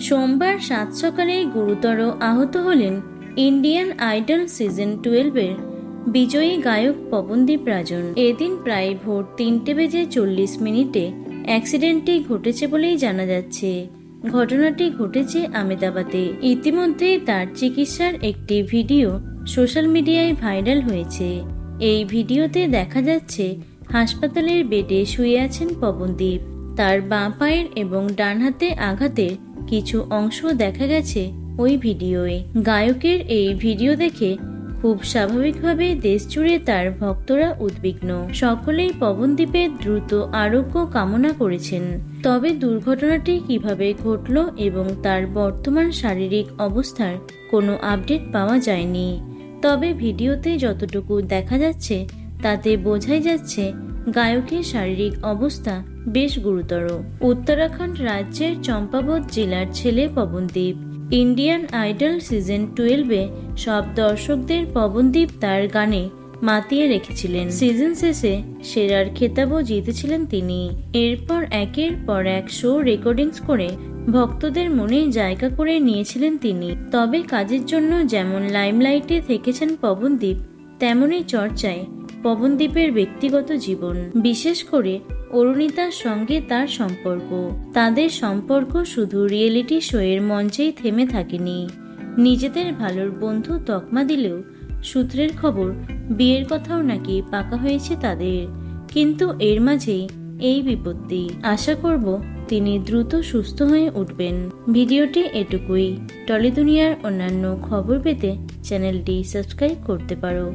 সোমবার সাত সকালে গুরুতর আহত হলেন ইন্ডিয়ান আইডল সিজন টুয়েলভের বিজয়ী গায়ক পবনদীপ রাজন। এদিন প্রায় ভোর তিনটে বেজে চল্লিশ মিনিটে অ্যাক্সিডেন্টটি ঘটেছে বলেই জানা যাচ্ছে। ঘটনাটি ঘটেছে আমেদাবাদে ইতিমধ্যে তার চিকিৎসার একটি ভিডিও সোশ্যাল মিডিয়ায় ভাইরাল হয়েছে। এই ভিডিওতে দেখা যাচ্ছে, হাসপাতালের বেডে শুয়ে আছেন পবনদীপ। তার বাঁ পায়ের এবং ডান হাতে আঘাতের কিছু অংশ দেখা গেছে ওই ভিডিওয়ে। গায়কের এই ভিডিও দেখে খুব স্বাভাবিকভাবে দেশ জুড়ে তার ভক্তরা উদ্বিগ্ন। সকলেই পবনদ্বীপের দ্রুত আরোগ্য কামনা করেছেন। তবে দুর্ঘটনাটি কীভাবে ঘটল এবং তার বর্তমান শারীরিক অবস্থার কোনো আপডেট পাওয়া যায়নি। তবে ভিডিওতে যতটুকু দেখা যাচ্ছে, তাতে বোঝাই যাচ্ছে গায়কের শারীরিক অবস্থা বেশ গুরুতর। উত্তরাখণ্ড রাজ্যের চম্পাবত জেলার ছেলে পবনদীপ। ইন্ডিয়ান আইডল সিজন টুয়েলভে সব দর্শকদের পবনদীপ তার গানে মাতিয়ে রেখেছিলেন। সিজন শেষে সেরার খেতাবও জিতেছিলেন তিনি। এরপর একের পর এক শো রেকর্ডিংস করে ভক্তদের মনে জায়গা করে নিয়েছিলেন তিনি। তবে কাজের জন্য যেমন লাইমলাইটে থেকেছেন পবনদীপ, তেমনই চর্চায় পবনদীপের ব্যক্তিগত জীবন, বিশেষ করে অরুণিতার সঙ্গে তার সম্পর্ক। তাদের সম্পর্ক শুধু রিয়েলিটি শোয়ের মঞ্চেই থেমে থাকেনি। নিজেদের ভালোর বন্ধু তকমা দিলেও সূত্রের খবর বিয়ের কথাও নাকি পাকা হয়েছে তাদের। কিন্তু এর মাঝেই এই বিপত্তি। আশা করব তিনি দ্রুত সুস্থ হয়ে উঠবেন। ভিডিওটি এটুকুই। টলি দুনিয়ার অন্যান্য খবর পেতে চ্যানেলটি সাবস্ক্রাইব করতে পারো।